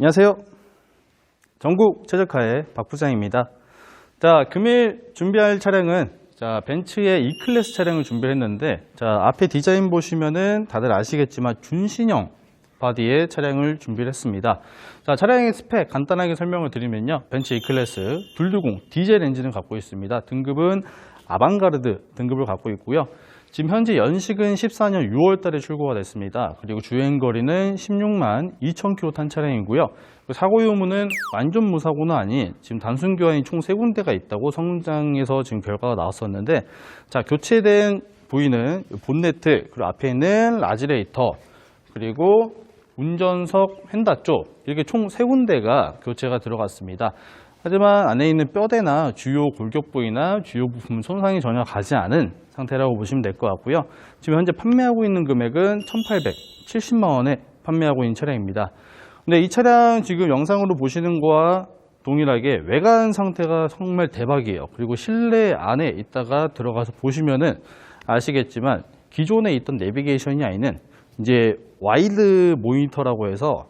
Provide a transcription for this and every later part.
안녕하세요. 전국 최적화의 박 부장입니다. 자, 금일 준비할 차량은 자, 벤츠의 E클래스 차량을 준비했는데 자, 앞에 디자인 보시면은 다들 아시겠지만 준신형 바디의 차량을 준비를 했습니다. 자, 차량의 스펙 간단하게 설명을 드리면요. 벤츠 E클래스 220 디젤 엔진을 갖고 있습니다. 등급은 아방가르드 등급을 갖고 있고요. 지금 현재 연식은 14년 6월 달에 출고가 됐습니다. 그리고 주행 거리는 16만 2천 km 탄 차량이고요. 그 사고 유무는 완전 무사고는 아닌 지금 단순 교환이 총세 군데가 있다고 성장에서 지금 결과가 나왔었는데 자, 교체된 부위는 본네트 그리고 앞에 있는 라지레이터 그리고 운전석 휀다 쪽 이렇게 총 세 군데가 교체가 들어갔습니다. 하지만 안에 있는 뼈대나 주요 골격 부위나 주요 부품 손상이 전혀 가지 않은 상태라고 보시면 될 것 같고요. 지금 현재 판매하고 있는 금액은 1,870만 원에 판매하고 있는 차량입니다. 근데 이 차량 지금 영상으로 보시는 거와 동일하게 외관 상태가 정말 대박이에요. 그리고 실내 안에 있다가 들어가서 보시면은 아시겠지만 기존에 있던 내비게이션이 아니는 이제 와이드 모니터라고 해서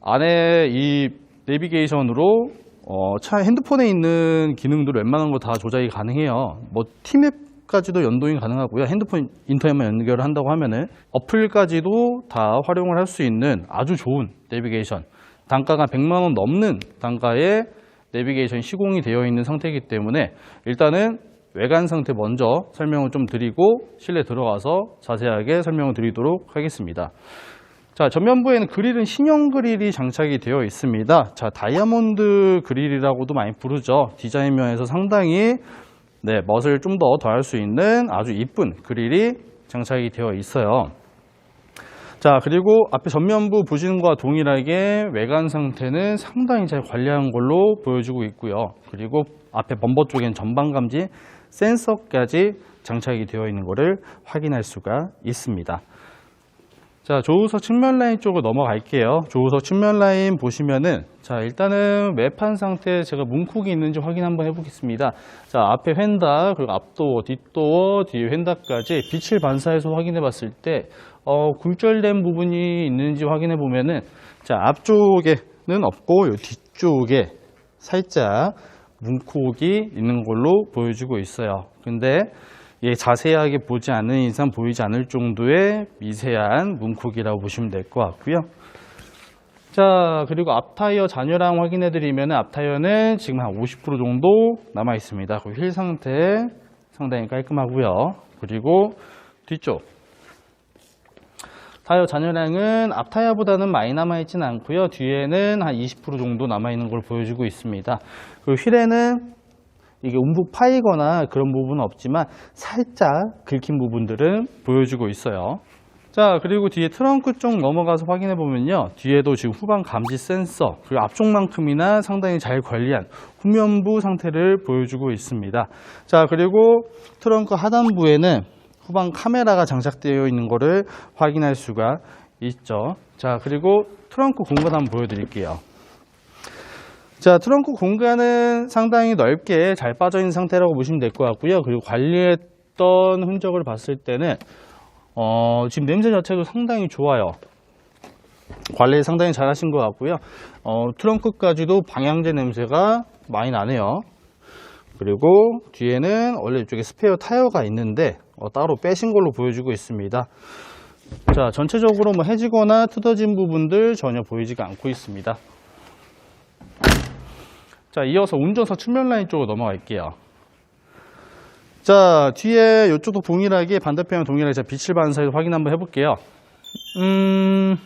안에 이 내비게이션으로 어, 차 핸드폰에 있는 기능들 웬만한 거 다 조작이 가능해요. 뭐 티맵까지도 연동이 가능하고요. 핸드폰 인터넷만 연결을 한다고 하면은 어플까지도 다 활용을 할 수 있는 아주 좋은 내비게이션. 단가가 100만 원 넘는 단가의 내비게이션 시공이 되어 있는 상태이기 때문에 일단은 외관 상태 먼저 설명을 좀 드리고 실내 들어가서 자세하게 설명을 드리도록 하겠습니다. 자, 전면부에는 그릴은 신형 그릴이 장착이 되어 있습니다. 자, 다이아몬드 그릴이라고도 많이 부르죠. 디자인 면에서 상당히 네, 멋을 좀 더 더할 수 있는 아주 이쁜 그릴이 장착이 되어 있어요. 자, 그리고 앞에 전면부 보시는 것과 동일하게 외관 상태는 상당히 잘 관리한 걸로 보여주고 있고요. 그리고 앞에 범버 쪽엔 전방 감지 센서까지 장착이 되어 있는 것을 확인할 수가 있습니다. 자, 조우석 측면 라인 쪽으로 넘어갈게요. 조우석 측면 라인 보시면은 자, 일단은 외판 상태 제가 문콕이 있는지 확인 한번 해보겠습니다. 자, 앞에 휀다, 그리고 앞도어, 뒷도어, 뒤에 휀다까지 빛을 반사해서 확인해 봤을 때 어, 굴절된 부분이 있는지 확인해 보면은 자, 앞쪽에는 없고 요 뒤쪽에 살짝 문콕이 있는 걸로 보여주고 있어요. 근데 예, 자세하게 보지 않는 이상 보이지 않을 정도의 미세한 문콕이라고 보시면 될 것 같고요. 자, 그리고 앞타이어 잔여량 확인해 드리면 앞타이어는 지금 한 50% 정도 남아 있습니다. 그리고 휠 상태 상당히 깔끔하고요. 그리고 뒤쪽 타이어 잔여량은 앞 타이어보다는 많이 남아 있지는 않고요. 뒤에는 한 20% 정도 남아 있는 걸 보여주고 있습니다. 그리고 휠에는 이게 움푹 파이거나 그런 부분은 없지만 살짝 긁힌 부분들은 보여주고 있어요. 자, 그리고 뒤에 트렁크 쪽 넘어가서 확인해 보면요. 뒤에도 지금 후방 감지 센서, 그리고 앞쪽만큼이나 상당히 잘 관리한 후면부 상태를 보여주고 있습니다. 자, 그리고 트렁크 하단부에는 후방 카메라가 장착되어 있는 것을 확인할 수가 있죠. 자, 그리고 트렁크 공간 한번 보여드릴게요. 자, 트렁크 공간은 상당히 넓게 잘 빠져 있는 상태라고 보시면 될 것 같고요. 그리고 관리했던 흔적을 봤을 때는 어, 지금 냄새 자체도 상당히 좋아요. 관리 상당히 잘 하신 것 같고요. 어, 트렁크까지도 방향제 냄새가 많이 나네요. 그리고 뒤에는 원래 이쪽에 스페어 타이어가 있는데 어, 따로 빼신 걸로 보여주고 있습니다. 자, 전체적으로 뭐 해지거나 뜯어진 부분들 전혀 보이지가 않고 있습니다. 자, 이어서 운전석 측면 라인 쪽으로 넘어갈게요. 자, 뒤에 이쪽도 동일하게 반대편에 동일하게 제가 빛을 반사해서 확인 한번 해볼게요. 음,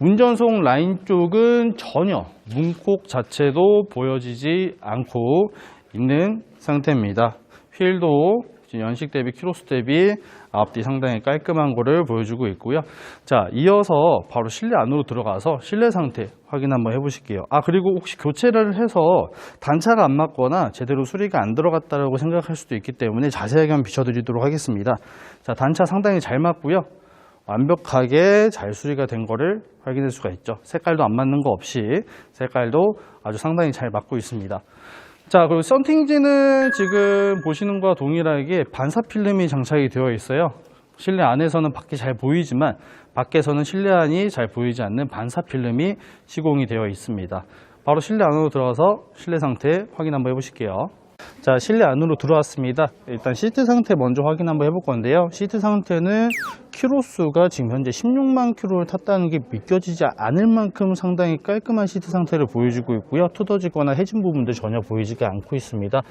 운전석 라인 쪽은 전혀 문콕 자체도 보여지지 않고 있는 상태입니다. 휠도 연식 대비 키로수 대비 앞뒤 상당히 깔끔한 거를 보여주고 있고요. 자, 이어서 바로 실내 안으로 들어가서 실내 상태 확인 한번 해보실게요. 아, 그리고 혹시 교체를 해서 단차가 안 맞거나 제대로 수리가 안 들어갔다고 생각할 수도 있기 때문에 자세하게 한번 비춰드리도록 하겠습니다. 자, 단차 상당히 잘 맞고요. 완벽하게 잘 수리가 된 거를 확인할 수가 있죠. 색깔도 안 맞는 거 없이 색깔도 아주 상당히 잘 맞고 있습니다. 자, 그리고 썬팅지는 지금 보시는 것과 동일하게 반사 필름이 장착이 되어 있어요. 실내 안에서는 밖에 잘 보이지만 밖에서는 실내 안이 잘 보이지 않는 반사 필름이 시공이 되어 있습니다. 바로 실내 안으로 들어가서 실내 상태 확인 한번 해보실게요. 자, 실내 안으로 들어왔습니다. 일단 시트 상태 먼저 확인 한번 해볼 건데요. 시트 상태는 키로수가 지금 현재 16만 킬로를 탔다는 게 믿겨지지 않을 만큼 상당히 깔끔한 시트 상태를 보여주고 있고요. 투더지거나 해진 부분도 전혀 보이지가 않고 있습니다.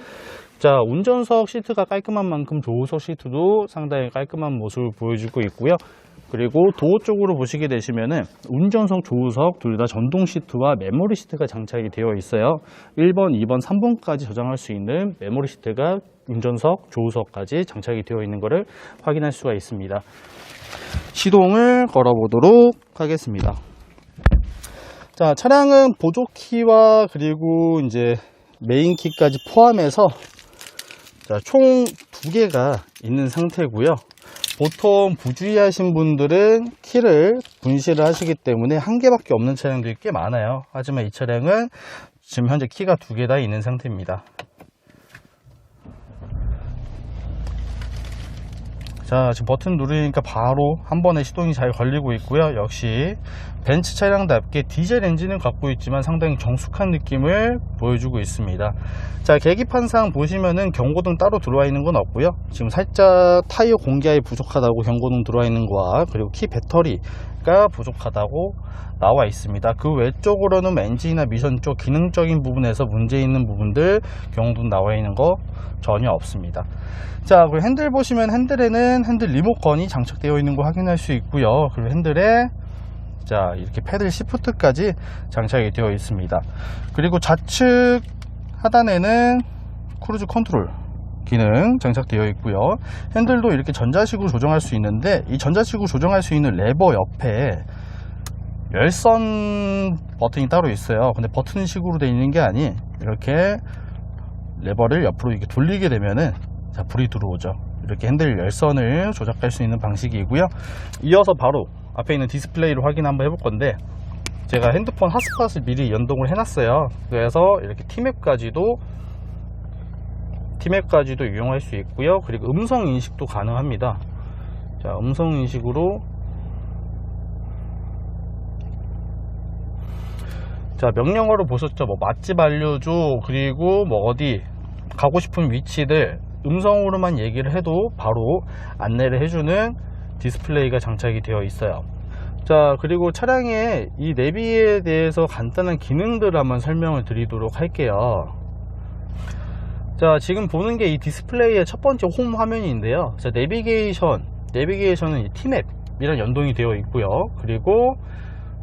자, 운전석 시트가 깔끔한 만큼 조우석 시트도 상당히 깔끔한 모습을 보여주고 있고요. 그리고 도어 쪽으로 보시게 되시면은 운전석, 조우석 둘 다 전동 시트와 메모리 시트가 장착이 되어 있어요. 1번, 2번, 3번까지 저장할 수 있는 메모리 시트가 운전석, 조우석까지 장착이 되어 있는 것을 확인할 수가 있습니다. 시동을 걸어보도록 하겠습니다. 자, 차량은 보조키와 그리고 이제 메인키까지 포함해서 자, 총 두 개가 있는 상태고요. 보통 부주의하신 분들은 키를 분실을 하시기 때문에 한 개밖에 없는 차량들이 꽤 많아요. 하지만 이 차량은 지금 현재 키가 두 개 다 있는 상태입니다. 자, 지금 버튼 누르니까 바로 한 번에 시동이 잘 걸리고 있고요. 역시 벤츠 차량답게 디젤 엔진을 갖고 있지만 상당히 정숙한 느낌을 보여주고 있습니다. 자, 계기판상 보시면은 경고등 따로 들어와 있는 건 없고요. 지금 살짝 타이어 공기압이 부족하다고 경고등 들어와 있는 거와 그리고 키 배터리가 부족하다고 나와 있습니다. 그 외쪽으로는 뭐 엔진이나 미션 쪽 기능적인 부분에서 문제 있는 부분들 경고등 나와 있는 거 전혀 없습니다. 자, 그리고 핸들 보시면 핸들에는 핸들 리모컨이 장착되어 있는 거 확인할 수 있고요. 그리고 핸들에 자, 이렇게 패들 시프트까지 장착이 되어 있습니다. 그리고 좌측 하단에는 크루즈 컨트롤 기능 장착되어 있고요. 핸들도 이렇게 전자식으로 조정할 수 있는데 이 전자식으로 조정할 수 있는 레버 옆에 열선 버튼이 따로 있어요. 근데 버튼식으로 되어 있는 게 아닌 이렇게 레버를 옆으로 이렇게 돌리게 되면은 자, 불이 들어오죠. 이렇게 핸들 열선을 조작할 수 있는 방식이고요. 이어서 바로 앞에 있는 디스플레이를 확인 한번 해볼 건데 제가 핸드폰 핫스팟을 미리 연동을 해놨어요. 그래서 이렇게 티맵까지도 티맵까지도 이용할 수 있고요. 그리고 음성 인식도 가능합니다. 자, 음성 인식으로 자 명령어로 보셨죠 뭐 맛집 알려줘 그리고 뭐 어디 가고 싶은 위치들 음성으로만 얘기를 해도 바로 안내를 해주는 디스플레이가 장착이 되어 있어요. 자 그리고 차량의 이 내비에 대해서 간단한 기능들을 한번 설명을 드리도록 할게요. 자 지금 보는 게 이 디스플레이의 첫 번째 홈 화면인데요. 자 내비게이션 내비게이션은 이 티맵이랑 연동이 되어 있고요. 그리고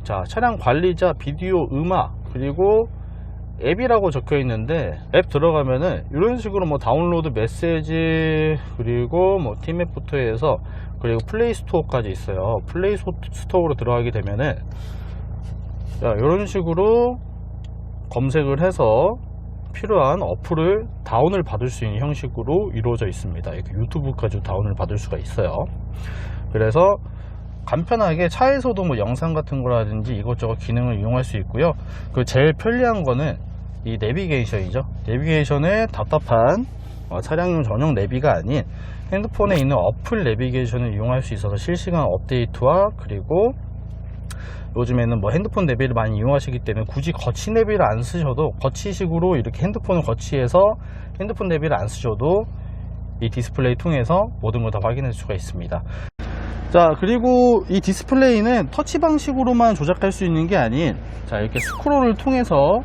자 차량 관리자 비디오 음악 그리고 앱이라고 적혀 있는데 앱 들어가면은 이런 식으로 뭐 다운로드 메시지 그리고 뭐 팀앱부터 해서 그리고 플레이 스토어까지 있어요. 플레이 스토어로 들어가게 되면은 자 이런 식으로 검색을 해서 필요한 어플을 다운을 받을 수 있는 형식으로 이루어져 있습니다. 이렇게 유튜브까지 다운을 받을 수가 있어요. 그래서 간편하게 차에서도 뭐 영상 같은 거라든지 이것저것 기능을 이용할 수 있고요. 그 제일 편리한 거는 이 내비게이션이죠. 내비게이션에 답답한 어, 차량용 전용 내비가 아닌 핸드폰에 있는 어플 내비게이션을 이용할 수 있어서 실시간 업데이트와 그리고 요즘에는 뭐 핸드폰 내비를 많이 이용하시기 때문에 굳이 거치 내비를 안 쓰셔도 거치식으로 이렇게 핸드폰을 거치해서 핸드폰 내비를 안 쓰셔도 이 디스플레이 통해서 모든 걸 다 확인할 수가 있습니다. 자 그리고 이 디스플레이는 터치 방식으로만 조작할 수 있는 게 아닌 자 이렇게 스크롤을 통해서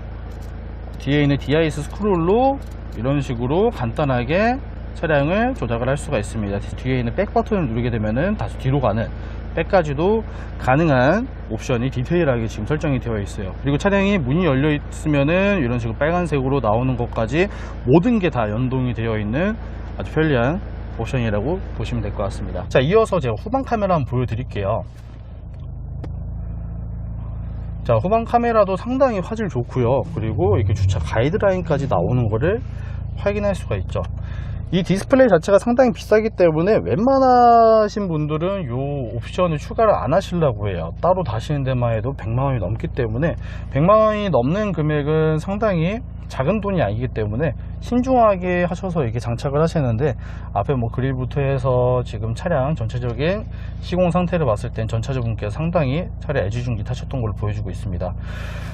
뒤에 있는 DIS 스크롤로 이런 식으로 간단하게 차량을 조작을 할 수가 있습니다. 뒤에 있는 백 버튼을 누르게 되면은 다시 뒤로 가는 백까지도 가능한 옵션이 디테일하게 지금 설정이 되어 있어요. 그리고 차량이 문이 열려 있으면은 이런 식으로 빨간색으로 나오는 것까지 모든 게 다 연동이 되어 있는 아주 편리한 옵션이라고 보시면 될 것 같습니다. 자 이어서 제가 후방 카메라 한번 보여드릴게요. 자 후방 카메라도 상당히 화질 좋고요. 그리고 이렇게 주차 가이드라인까지 나오는 거를 확인할 수가 있죠 이 디스플레이 자체가 상당히 비싸기 때문에 웬만하신 분들은 이 옵션을 추가를 안 하시려고 해요 따로 다시는 데만 해도 100만원이 넘기 때문에 100만원이 넘는 금액은 상당히 작은 돈이 아니기 때문에 신중하게 하셔서 이렇게 장착을 하시는데 앞에 뭐 그릴부터 해서 지금 차량 전체적인 시공 상태를 봤을 땐 전차주분께서 상당히 차량 애지중지 타셨던 걸 보여주고 있습니다.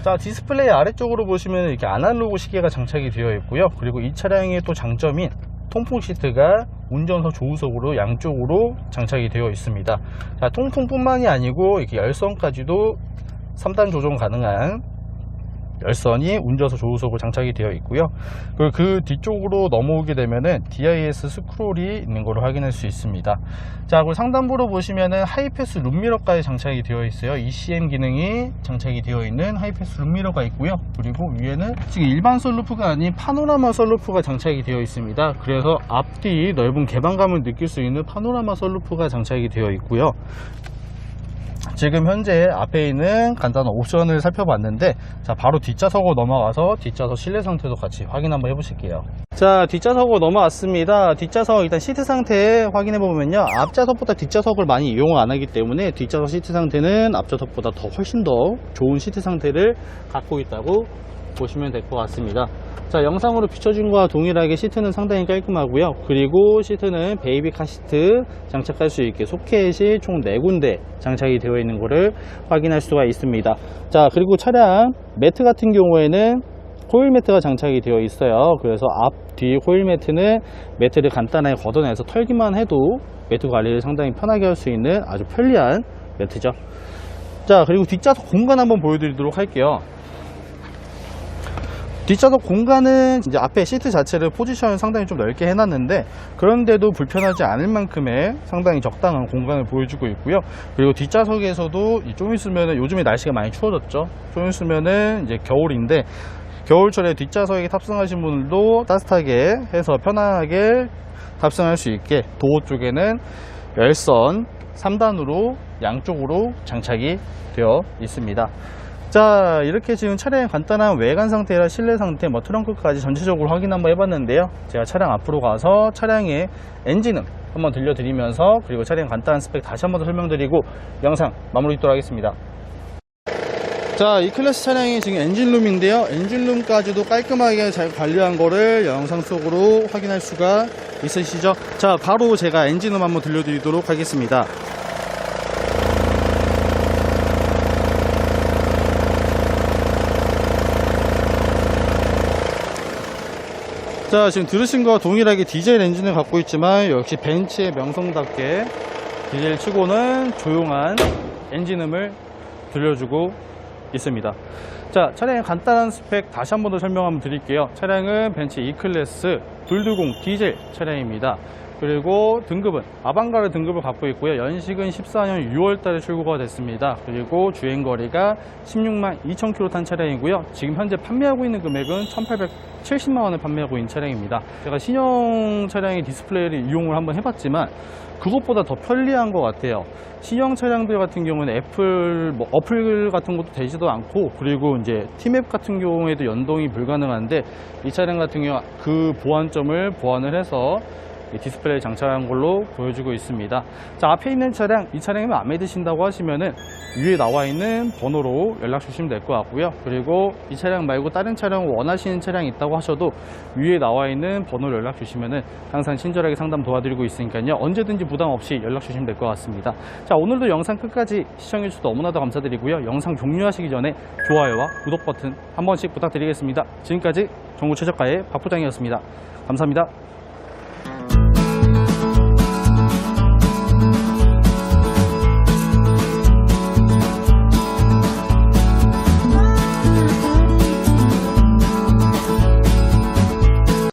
자 디스플레이 아래쪽으로 보시면 이렇게 아날로그 시계가 장착이 되어 있고요. 그리고 이 차량의 또 장점인 통풍 시트가 운전석 조우석으로 양쪽으로 장착이 되어 있습니다. 자, 통풍뿐만이 아니고 이렇게 열선까지도 3단 조정 가능한 열선이 운전석 조우석으로 장착이 되어 있고요. 그리고 그 뒤쪽으로 넘어오게 되면은 DIS 스크롤이 있는 걸 확인할 수 있습니다. 자, 그리고 상단부로 보시면은 하이패스 룸미러까지 장착이 되어 있어요. ECM 기능이 장착이 되어 있는 하이패스 룸미러가 있고요. 그리고 위에는 지금 일반 썬루프가 아닌 파노라마 썬루프가 장착이 되어 있습니다. 그래서 앞뒤 넓은 개방감을 느낄 수 있는 파노라마 썬루프가 장착이 되어 있고요. 지금 현재 앞에 있는 간단한 옵션을 살펴봤는데 자 바로 뒷좌석으로 넘어가서 뒷좌석 실내 상태도 같이 확인 한번 해보실게요. 자 뒷좌석으로 넘어왔습니다. 뒷좌석 일단 시트 상태 확인해 보면요. 앞좌석보다 뒷좌석을 많이 이용을 안 하기 때문에 뒷좌석 시트 상태는 앞좌석보다 더 훨씬 더 좋은 시트 상태를 갖고 있다고 보시면 될 것 같습니다. 자 영상으로 비춰준 거와 동일하게 시트는 상당히 깔끔하고요. 그리고 시트는 베이비카 시트 장착할 수 있게 소켓이 총 4군데 장착이 되어 있는 것을 확인할 수가 있습니다. 자 그리고 차량 매트 같은 경우에는 호일 매트가 장착이 되어 있어요. 그래서 앞 뒤 호일 매트는 매트를 간단하게 걷어내서 털기만 해도 매트 관리를 상당히 편하게 할 수 있는 아주 편리한 매트죠. 자 그리고 뒷좌석 공간 한번 보여드리도록 할게요 뒷좌석 공간은 이제 앞에 시트 자체를 포지션을 상당히 좀 넓게 해놨는데 그런데도 불편하지 않을 만큼의 상당히 적당한 공간을 보여주고 있고요. 그리고 뒷좌석에서도 이좀 있으면은 요즘에 날씨가 많이 추워졌죠. 좀 있으면은 이제 겨울인데 겨울철에 뒷좌석에 탑승하신 분들도 따뜻하게 해서 편안하게 탑승할 수 있게 도어 쪽에는 열선 3단으로 양쪽으로 장착이 되어 있습니다. 자 이렇게 지금 차량의 간단한 외관 상태랑 실내 상태 뭐 트렁크까지 전체적으로 확인 한번 해봤는데요 제가 차량 앞으로 가서 차량의 엔진음 한번 들려드리면서 그리고 차량 간단한 스펙 다시 한번 더 설명드리고 영상 마무리 짓도록 하겠습니다 자, 이 클래스 차량이 지금 엔진룸인데요. 엔진룸까지도 깔끔하게 잘 관리한 거를 영상 속으로 확인할 수가 있으시죠? 자, 바로 제가 엔진룸 한번 들려드리도록 하겠습니다. 자 지금 들으신 거와 동일하게 디젤 엔진을 갖고 있지만 역시 벤츠의 명성답게 디젤 치고는 조용한 엔진음을 들려주고 있습니다. 자 차량의 간단한 스펙 다시 한 번 더 설명 한번 드릴게요. 차량은 벤츠 E클래스 220 디젤 차량입니다 그리고 등급은 아방가르 등급을 갖고 있고요. 연식은 14년 6월 달에 출고가 됐습니다. 그리고 주행거리가 16만 2천 킬로 탄 차량이고요. 지금 현재 판매하고 있는 금액은 1870만 원에 판매하고 있는 차량입니다. 제가 신형 차량의 디스플레이를 이용을 한번 해봤지만 그것보다 더 편리한 것 같아요. 신형 차량들 같은 경우는 애플 뭐 어플 같은 것도 되지도 않고 그리고 이제 티맵 같은 경우에도 연동이 불가능한데 이 차량 같은 경우 그 보안점을 보완을 해서 이 디스플레이 장착한 걸로 보여주고 있습니다. 자, 앞에 있는 차량, 이 차량이 마음에 드신다고 하시면은 위에 나와 있는 번호로 연락 주시면 될 것 같고요. 그리고 이 차량 말고 다른 차량을 원하시는 차량이 있다고 하셔도 위에 나와 있는 번호로 연락 주시면은 항상 친절하게 상담 도와드리고 있으니까요. 언제든지 부담 없이 연락 주시면 될 것 같습니다. 자, 오늘도 영상 끝까지 시청해 주셔서 너무나도 감사드리고요. 영상 종료하시기 전에 좋아요와 구독 버튼 한 번씩 부탁드리겠습니다. 지금까지 정부 최저가의 박 부장이었습니다. 감사합니다.